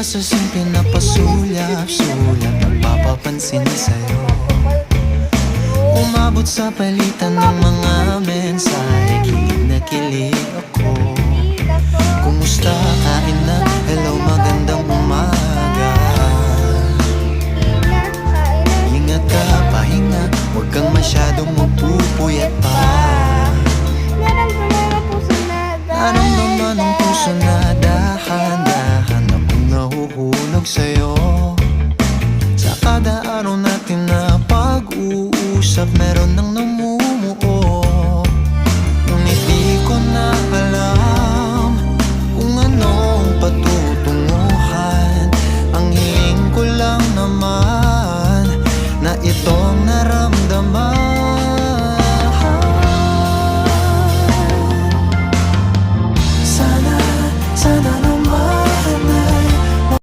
Sa simple na pasulyap-sulyap Nagpapapansin sa'yo. Umabot sa palitan ng mga mensahe Kilig na kilig ako. Kumusta? Kain na? Hello, magandang umaga. Ingat ka, pahinga. Huwag kang masyadong magpupuyat pa. Naramdaman ang puso na tawag sa'yo. Sa kada araw natin na pag-uusap Meron ng naman